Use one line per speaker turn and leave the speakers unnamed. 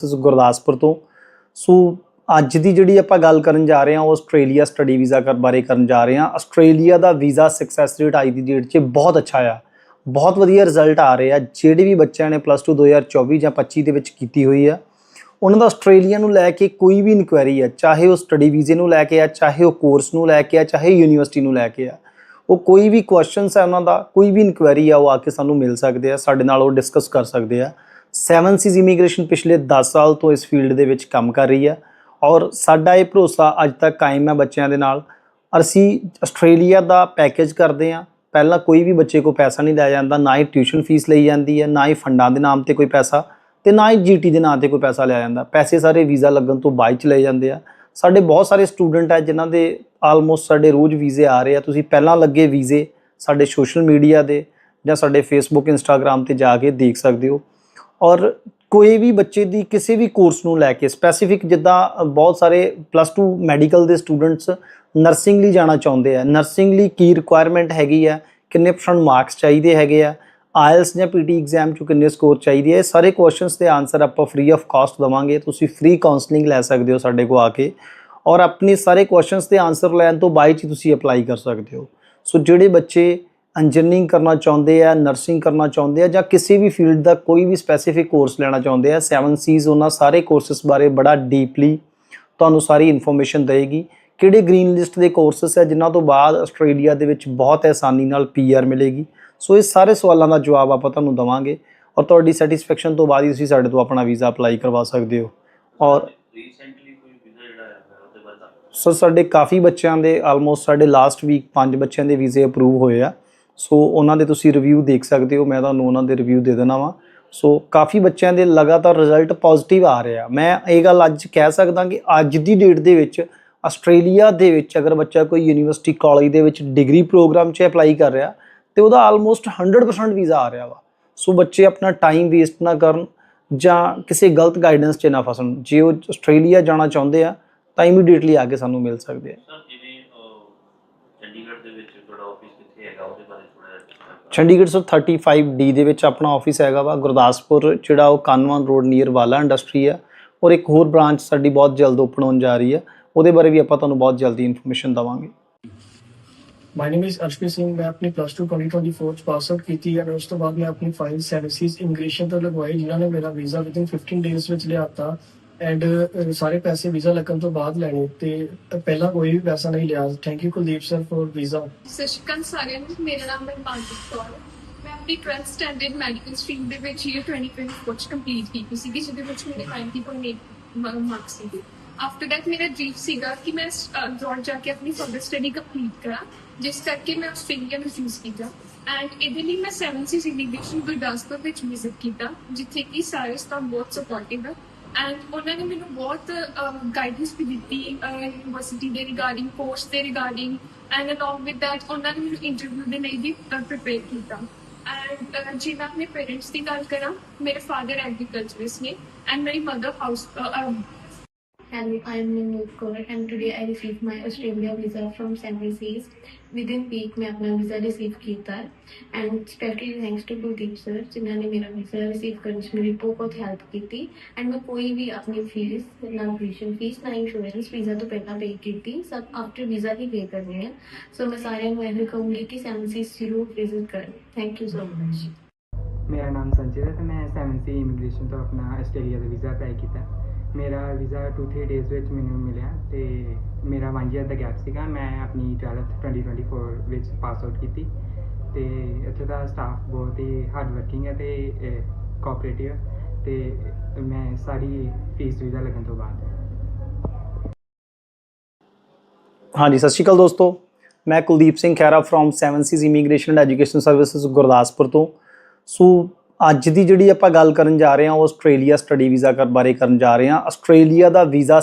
Services Gurdaspur ਤੋਂ। So ਅੱਜ ਦੀ ਜਿਹੜੀ ਆਪਾਂ ਗੱਲ ਕਰਨ ਜਾ ਰਹੇ ਹਾਂ, ਉਹ ਆਸਟ੍ਰੇਲੀਆ ਸਟੱਡੀ ਵੀਜ਼ਾ ਕਰ ਬਾਰੇ ਕਰਨ ਜਾ ਰਹੇ ਹਾਂ। ਆਸਟ੍ਰੇਲੀਆ ਦਾ ਵੀਜ਼ਾ ਸਕਸੈਸ ਰੇਟ ਅੱਜ ਦੀ ਡੇਟ 'ਚ ਬਹੁਤ ਅੱਛਾ ਆ। ਬਹੁਤ ਵਧੀਆ ਰਿਜ਼ਲਟ ਆ ਰਹੇ। ਆ ਜਿਹੜੇ ਵੀ ਬੱਚਿਆਂ ਨੇ ਪਲੱਸ 2 2024 ਜਾਂ 25 ਦੇ ਵਿੱਚ ਕੀਤੀ ਹੋਈ ਆ, ਉਹਨਾਂ ਦਾ ਆਸਟ੍ਰੇਲੀਆ ਨੂੰ ਲੈ ਕੇ ਕੋਈ ਵੀ ਇਨਕੁਆਇਰੀ ਆ, ਚਾਹੇ ਉਹ ਸਟੱਡੀ ਵੀਜ਼ੇ ਨੂੰ ਲੈ ਕੇ ਆ, ਚਾਹੇ ਉਹ ਕੋਰਸ ਨੂੰ ਲੈ ਕੇ ਆ, ਚਾਹੇ ਯੂਨੀਵਰਸਿਟੀ ਨੂੰ ਲੈ ਕੇ ਆ, ਉਹ ਕੋਈ ਵੀ ਕੁਐਸਚਨਸ ਹੈ ਉਹਨਾਂ ਦਾ, ਕੋਈ ਵੀ ਇਨਕੁਆਇਰੀ ਆ, ਉਹ ਆ ਕੇ ਸਾਨੂੰ ਮਿਲ ਸਕਦੇ ਆ, ਸਾਡੇ ਨਾਲ ਉਹ ਡਿਸਕਸ ਕਰ ਸਕਦੇ ਆ। ਸੈਵਨ ਸੀਜ਼ ਇਮੀਗ੍ਰੇਸ਼ਨ ਪਿਛਲੇ 10 ਸਾਲ ਤੋਂ ਇਸ ਫੀਲਡ ਦੇ ਵਿੱਚ ਕੰਮ ਕਰ ਰਹੀ ਹੈ ਔਰ ਸਾਡਾ ਇਹ ਭਰੋਸਾ ਅੱਜ ਤੱਕ ਕਾਇਮ ਹੈ ਬੱਚਿਆਂ ਦੇ ਨਾਲ। ਅਸੀਂ ਆਸਟ੍ਰੇਲੀਆ ਦਾ ਪੈਕੇਜ ਕਰਦੇ ਆ। ਪਹਿਲਾਂ ਕੋਈ ਵੀ ਬੱਚੇ ਕੋ ਪੈਸਾ ਨਹੀਂ ਲਿਆ ਜਾਂਦਾ, ਨਾ ਹੀ ਟਿਊਸ਼ਨ ਫੀਸ ਲਈ ਜਾਂਦੀ ਹੈ ਨਾ ਹੀ ਫੰਡਾਂ ਦੇ ਨਾਮ ਤੇ ਕੋਈ ਪੈਸਾ ਤੇ ਨਾ ਹੀ ਜੀਟੀ ਦੇ ਨਾਂ ਤੇ ਕੋਈ ਪੈਸਾ ਲਿਆ ਜਾਂਦਾ। ਪੈਸੇ ਸਾਰੇ ਵੀਜ਼ਾ ਲੱਗਣ ਤੋਂ ਬਾਅਦ ਚ ਲਏ ਜਾਂਦੇ ਆ। ਸਾਡੇ ਬਹੁਤ ਸਾਰੇ ਸਟੂਡੈਂਟ ਹੈ ਜਿਨ੍ਹਾਂ ਦੇ ਆਲਮੋਸਟ ਸਾਡੇ ਰੋਜ਼ ਵੀਜ਼ੇ ਆ ਰਹੇ ਆ। ਤੁਸੀਂ ਪਹਿਲਾਂ ਲੱਗੇ ਵੀਜ਼ੇ ਸਾਡੇ ਸੋਸ਼ਲ ਮੀਡੀਆ ਦੇ ਜਾਂ ਸਾਡੇ ਫੇਸਬੁੱਕ ਇੰਸਟਾਗ੍ਰam ਤੇ ਜਾ ਕੇ ਦੇਖ ਸਕਦੇ ਹੋ। ਔਰ ਕੋਈ ਵੀ ਬੱਚੇ ਦੀ ਕਿਸੇ ਵੀ ਕੋਰਸ ਨੂੰ ਲੈ ਕੇ ਸਪੈਸੀਫਿਕ ਜਿੱਦਾਂ ਬਹੁਤ ਸਾਰੇ ਪਲੱਸ 2 ਮੈਡੀਕਲ ਦੇ ਸਟੂਡੈਂਟਸ ਨਰਸਿੰਗ ਲਈ ਜਾਣਾ ਚਾਹੁੰਦੇ ਆ। ਨਰਸਿੰਗ ਲਈ ਕੀ ਰਿਕੁਆਇਰਮੈਂਟ ਹੈਗੀ ਆ? ਕਿੰਨੇ ਪਰਸੈਂਟ ਮਾਰਕਸ ਚਾਹੀਦੇ ਹੈਗੇ ਆ? ਆਇਲਸ ਜਾਂ ਪੀਟੀ ਐਗਜ਼ਾਮ ਚ ਕਿੰਨੇ ਸਕੋਰ ਚਾਹੀਦੇ ਆ? ਇਹ ਸਾਰੇ ਕੁਐਸਚਨਸ ਦੇ ਆਨਸਰ ਆਪਾਂ ਫ੍ਰੀ ਆਫ ਕਾਸਟ ਦਵਾਂਗੇ। ਤੁਸੀਂ ਫ੍ਰੀ ਕਾਉਂਸਲਿੰਗ ਲੈ ਸਕਦੇ ਹੋ ਸਾਡੇ ਕੋਲ ਆ ਕੇ। ਔਰ ਆਪਣੇ ਸਾਰੇ ਕੁਐਸਚਨਸ ਦੇ ਆਨਸਰ ਲੈਣ ਤੋਂ ਬਾਅਦ ਹੀ ਤੁਸੀਂ ਅਪਲਾਈ ਕਰ ਸਕਦੇ ਹੋ। ਸੋ ਜਿਹੜੇ ਬੱਚੇ ਇੰਜੀਨੀਅਰਿੰਗ ਕਰਨਾ ਚਾਹੁੰਦੇ ਆ ਨਰਸਿੰਗ ਕਰਨਾ ਚਾਹੁੰਦੇ ਆ ਜਾਂ ਕਿਸੇ ਵੀ ਫੀਲਡ ਦਾ ਕੋਈ ਵੀ ਸਪੈਸੀਫਿਕ ਕੋਰਸ ਲੈਣਾ ਚਾਹੁੰਦੇ ਆ 7 ਸੀਜ਼ ਉਹਨਾਂ ਸਾਰੇ ਕੋਰਸਸ ਬਾਰੇ ਬੜਾ ਡੀਪਲੀ ਤੁਹਾਨੂੰ ਸਾਰੀ ਇਨਫੋਰਮੇਸ਼ਨ ਦੇਗੀ ਕਿਹੜੇ ਗ੍ਰੀਨ ਲਿਸਟ ਦੇ ਕੋਰਸਸ ਹੈ ਜਿਨ੍ਹਾਂ ਤੋਂ ਬਾਅਦ ਆਸਟ੍ਰੇਲੀਆ ਦੇ ਵਿੱਚ ਬਹੁਤ ਆਸਾਨੀ ਨਾਲ ਪੀਆਰ ਮਿਲੇਗੀ। ਸੋ ਇਹ ਸਾਰੇ ਸਵਾਲਾਂ ਦਾ ਜਵਾਬ ਆਪਾਂ ਤੁਹਾਨੂੰ ਦਵਾਂਗੇ ਔਰ ਤੁਹਾਡੀ ਸੈਟੀਸਫੈਕਸ਼ਨ ਤੋਂ ਬਾਅਦ ਹੀ ਤੁਸੀਂ ਸਾਡੇ ਤੋਂ ਆਪਣਾ ਵੀਜ਼ਾ ਅਪਲਾਈ ਕਰਵਾ ਸਕਦੇ ਹੋ। ਔਰ
ਰੀਸੈਂਟਲੀ ਕੋਈ ਵੀਜ਼ਾ ਜਿਹੜਾ ਆਇਆ ਹੋਇਆ ਉਹਦੇ ਬਾਰੇ ਦੱਸੋ।
ਸੋ ਸਾਡੇ ਕਾਫੀ ਬੱਚਿਆਂ ਦੇ ਆਲਮੋਸਟ ਸਾਡੇ ਲਾਸਟ ਵੀਕ ਪੰਜ ਬੱਚਿਆਂ ਦੇ ਵੀਜ਼ੇ ਅਪਰੂਵ ਹੋਏ ਆ। ਸੋ ਉਹਨਾਂ ਦੇ ਤੁਸੀਂ ਰਿਵਿਊ ਦੇਖ ਸਕਦੇ ਹੋ, ਮੈਂ ਤੁਹਾਨੂੰ ਉਹਨਾਂ ਦੇ ਰਿਵਿਊ ਦੇ ਦੇਣਾ ਵਾ। ਸੋ ਕਾਫੀ ਬੱਚਿਆਂ ਦੇ ਲਗਾਤਾਰ ਰਿਜ਼ਲਟ ਪੋਜ਼ਿਟਿਵ ਆ ਰਿਹਾ ਮੈਂ ਇਹ ਗੱਲ ਅੱਜ ਕਹਿ ਸਕਦਾ ਕਿ ਅੱਜ ਦੀ ਡੇਟ ਦੇ ਵਿੱਚ ਆਸਟ੍ਰੇਲੀਆ ਦੇ ਵਿੱਚ ਅਗਰ ਬੱਚਾ ਕੋਈ ਯੂਨੀਵਰਸਿਟੀ ਕਾਲਜ ਦੇ ਵਿੱਚ ਡਿਗਰੀ ਪ੍ਰੋਗਰਾਮ 'ਚ ਅਪਲਾਈ ਕਰ ਰਿਹਾ ਤੇ ਉਹਦਾ ਆਲਮੋਸਟ 100% ਵੀਜ਼ਾ ਆ ਰਿਹਾ ਵਾ। ਸੋ ਬੱਚੇ ਆਪਣਾ ਟਾਈਮ ਵੇਸਟ ਨਾ ਕਰਨ ਜਾਂ ਕਿਸੇ ਗਲਤ ਗਾਈਡੈਂਸ 'ਚ ਨਾ ਫਸਣ। ਜੇ ਉਹ ਆਸਟ੍ਰੇਲੀਆ ਜਾਣਾ ਚਾਹੁੰਦੇ ਆ, ਤਾਂ ਇਮੀਡੀਏਟਲੀ ਆ ਕੇ ਸਾਨੂੰ ਮਿਲ ਸਕਦੇ ਆ।
ਸਰ, ਜਿਵੇਂ ਚੰਡੀਗੜ੍ਹ ਦੇ ਵਿੱਚ ਤੁਹਾਡਾ ਆਫਿਸ ਕਿੱਥੇ ਹੈਗਾ ਉਹਦੇ ਬਾਰੇ ਥੋੜਾ ਜਿਹਾ ਦੱਸਣਾ।
ਚੰਡੀਗੜ੍ਹ ਤੋਂ 35D ਦੇ ਵਿੱਚ ਆਪਣਾ ਆਫਿਸ ਹੈਗਾ ਵਾ ਗੁਰਦਾਸਪੁਰ ਜਿਹੜਾ ਉਹ ਕਾਨਵਾਨ ਰੋਡ ਨੀਅਰ ਵਾਲਾ ਇੰਡਸਟਰੀ ਆ। ਔਰ ਇੱਕ ਹੋਰ ਬ੍ਰਾਂਚ ਸਾਡੀ ਬਹੁਤ ਜਲਦ ਓਪਨ ਹੋਣ ਜਾ ਰਹੀ ਹੈ ਉਹਦੇ ਬਾਰੇ ਵੀ ਆਪਾਂ ਤੁਹਾਨੂੰ ਬਹੁਤ ਜਲਦੀ ਇਨਫੋਰਮੇਸ਼ਨ ਦਵਾਂਗੇ।
My name is Arshpreet Singh ਮੈਂ ਆਪਣੀ ਪਲੱਸ 2 2024 ਚ ਪਾਸ ਆਊਟ ਕੀਤੀ ਹੈ ਉਸ ਤੋਂ ਬਾਅਦ ਮੈਂ ਆਪਣੀ ਫਾਈਲ ਸਰਵਿਸਿਜ਼ ਇਮੀਗ੍ਰੇਸ਼ਨ ਤੋਂ ਲਗਵਾਈ ਜਿਨ੍ਹਾਂ ਨੇ ਮੇਰਾ ਵੀਜ਼ਾ ਵਿਦਿਨ 15 ਡੇਜ਼ ਵਿੱਚ ਲਿਆਤਾ। ਐਂਡ ਸਾਰੇ ਪੈਸੇ ਵੀਜ਼ਾ ਲੱਗਣ ਤੋਂ ਬਾਅਦ ਲੈਣੇ ਤੇ ਪਹਿਲਾਂ ਕੋਈ ਵੀ ਪੈਸਾ ਨਹੀਂ ਲਿਆ। Thank you Kuldeep sir for visa.
Sat Sri Akal ਸਾਰਿਆਂ ਨੂੰ। ਮੇਰਾ ਨਾਮ ਹੈ ਮਾਨਜੀਤ ਕੌਰ ਮੈਂ ਆਪਣੀ 12th ਸਟੈਂਡਰਡ ਮੈਡੀਕਲ ਸਟਰੀਮ ਦੇ ਵਿੱਚ year 2024 ਚ ਕੰਪਲੀਟ ਕੀਤੀ ਸੀਗੀ, ਜਿਹਦੇ ਵਿੱਚ ਮੇਰੇ 90.8 ਮਾਰਕਸ ਸੀਗੇ। ਆਫਟਰ ਦੈਟ ਮੇਰਾ ਡ੍ਰੀਮ ਸੀਗਾ ਕਿ ਮੈਂ ਅਬਰੋਡ ਜਾ ਕੇ ਆਪਣੀ ਫਰਦਰ ਸਟੱਡੀ ਕੰਪਲੀਟ ਕਰਾਂ, ਜਿਸ ਕਰਕੇ ਮੈਂ ਆਸਟ੍ਰੇਲੀਆ ਨੂੰ ਚੂਜ਼ ਕੀਤਾ। ਐਂਡ ਇਹਦੇ ਲਈ ਮੈਂ 7 ਸੀ ਇਮੀਗ੍ਰੇਸ਼ਨ ਗੁਰਦਾਸਪੁਰ ਵਿੱਚ ਵਿਜ਼ਿਟ ਕੀਤਾ, ਜਿੱਥੇ ਕਿ ਸਾਰੇ ਸਟਾਫ ਬਹੁਤ ਸਪੋਰਟਿਵ ਹੈ ਐਂਡ ਉਹਨਾਂ ਨੇ ਮੈਨੂੰ ਬਹੁਤ ਗਾਈਡੈਂਸ ਵੀ ਦਿੱਤੀ ਯੂਨੀਵਰਸਿਟੀ ਦੇ ਰਿਗਾਰਡਿੰਗ ਕੋਰਸ ਦੇ regarding and along with that ਉਹਨਾਂ ਨੇ ਮੈਨੂੰ ਇੰਟਰਵਿਊ ਦੇ ਲਈ ਵੀ ਪ੍ਰਪੇਅਰ ਕੀਤਾ। ਐਂਡ ਜੇ ਮੈਂ ਆਪਣੇ ਪੇਰੈਂਟਸ ਦੀ ਗੱਲ ਕਰਾਂ, ਮੇਰੇ ਫਾਦਰ ਐਗਰੀਕਲਚਰਿਸਟ ਨੇ ਐਂਡ ਮੇਰੀ mother house
and I am Nimrud Kaur and today I received my Australia visa from Summerseas. Within week मैं अपना वीज़ा रिसीव किया। था and specially thanks to Kuldeep sir जिन्होंने मेरा वीज़ा रिसीव करने में मेरी बहुत हेल्प की। थी एंड मैं कोई भी अपनी फ़ीस ना ट्यूशन फ़ीस ना इंश्योरेंस वीज़ा तो पहला पे की थी। सब आफ्टर वीज़ा ही पे करने हैं। सो so, मैं सारे मैं भी कहूँगी कि सेमसीज ज़रूर विज़िट करें। थैंक यू सो मच मेरा
नाम संचित है तो मैं सेवन सी इमिग्रेशन तो अपना ऑस्ट्रेलिया का वीज़ा अप्लाई किया। ਮੇਰਾ ਵੀਜ਼ਾ 2-3 ਡੇਜ਼ ਵਿੱਚ ਮੈਨੂੰ ਮਿਲਿਆ ਅਤੇ ਮੇਰਾ 1 ਈਅਰ ਦਾ ਗੈਪ ਸੀਗਾ। ਮੈਂ ਆਪਣੀ 12th 2024 ਵਿੱਚ ਪਾਸ ਆਊਟ ਕੀਤੀ ਅਤੇ ਇੱਥੇ ਦਾ ਸਟਾਫ ਬਹੁਤ ਹੀ ਹਾਰਡ ਵਰਕਿੰਗ ਹੈ ਤੇ ਕੋਆਪਰੇਟਿਵ ਅਤੇ ਮੈਂ ਸਾਰੀ ਫੀਸ ਵੀਜ਼ਾ ਲੱਗਣ ਤੋਂ ਬਾਅਦ।
ਹਾਂਜੀ, ਸਤਿ ਸ਼੍ਰੀ ਅਕਾਲ ਦੋਸਤੋ। ਮੈਂ Kuldeep Singh Khaira from 7 seas immigration and education services Gurdaspur ਤੋਂ। ਸੋ ਅੱਜ ਦੀ ਜਿਹੜੀ ਆਪਾਂ ਗੱਲ ਕਰਨ ਜਾ ਰਹੇ ਹਾਂ, ਉਹ ਆਸਟ੍ਰੇਲੀਆ ਸਟੱਡੀ ਵੀਜ਼ਾ ਕਰ ਬਾਰੇ ਕਰਨ ਜਾ ਰਹੇ ਹਾਂ। ਆਸਟ੍ਰੇਲੀਆ ਦਾ ਵੀਜ਼ਾ